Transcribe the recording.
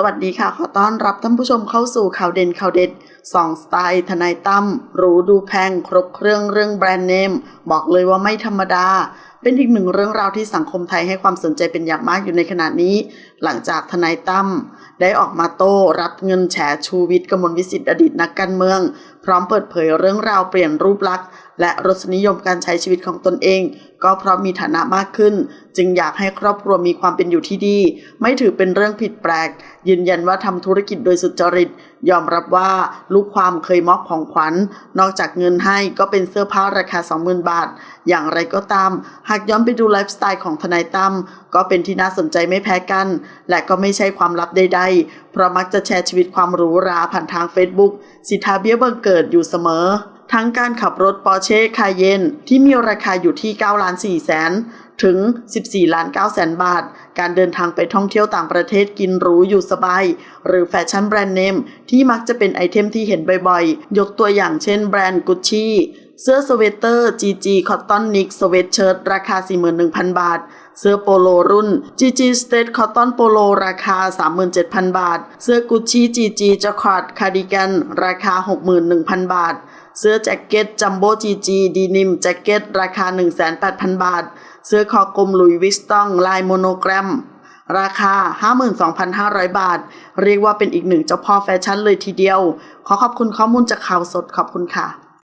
สวัสดีค่ะ ขอต้อนรับท่านผู้ชมเข้าสู่ข่าวเด่นข่าวเด็ดสองสไตล์ทนายตั้มหรูดูแพง ครบเครื่องเรื่องแบรนด์เนม บอกเลยว่าไม่ธรรมดาเป็นอีกหนึ่งเรื่องราวที่สังคมไทยให้ความสนใจเป็นอย่างมากอยู่ในขณะนี้ หลังจากทนายตั้มได้ออกมาโต้รับเงินแฉชูวิทย์กมลวิสิทธิ์อดีตนักการเมือง พร้อมเปิดเผยเรื่องราวเปลี่ยนรูปลักษณ์และรสนิยมการใช้ชีวิตของตนเอง ก็เพราะมีฐานะมากขึ้น จึงอยากให้ครอบครัวมีความเป็นอยู่ที่ดี ไม่ถือเป็นเรื่องผิดแปลก ยืนยันว่าทำธุรกิจโดยสุจริต ยอมรับว่าลูกความเคยมอบของขวัญ นอกจากเงินให้ก็เป็นเสื้อผ้าราคา 20,000 บาท อย่างไรก็ตาม หากย้อนไปดูไลฟ์สไตล์ของทนายตั้มก็เป็นที่น่าสนใจไม่แพ้กัน และก็ไม่ใช่ความลับใดๆ เพราะมักจะแชร์ชีวิตความหรูหราผ่านทาง Facebook สิทธาเบี้ยบังเกิดอยู่เสมอ ทั้งการขับรถปอร์เช่คาเยนที่มีราคาอยู่ที่9ล้าน4แสนถึง 14 ล้าน9แสนบาท การเดินทางไปท่องเที่ยวต่างประเทศกินหรูอยู่สบาย หรือแฟชั่นแบรนด์เนม ที่มักจะเป็นไอเทมที่เห็นบ่อยๆ ยกตัวอย่างเช่นแบรนด์กุชชี่เสื้อสเวตเตอร์ GG Cotton Knit Sweatshirt ราคา 41,000 บาท เสื้อโปโลรุ่น GG State Cotton Polo ราคา 37,000 บาท เสื้อกุชชี่ GG Jacquard Cardigan ราคา 61,000 บาท เสื้อแจ็คเก็ตจัมโบ้จีจีดีนิมแจ็คเก็ตราคา 18,000 บาท เสื้อคอกลมหลุยวิสตองลายโมโนแกรม ราคา 52,500 บาท เรียกว่าเป็นอีกหนึ่งเจ้าพ่อแฟชั่นเลยทีเดียว ขอขอบคุณข้อมูลจากข่าวสดขอบคุณค่ะ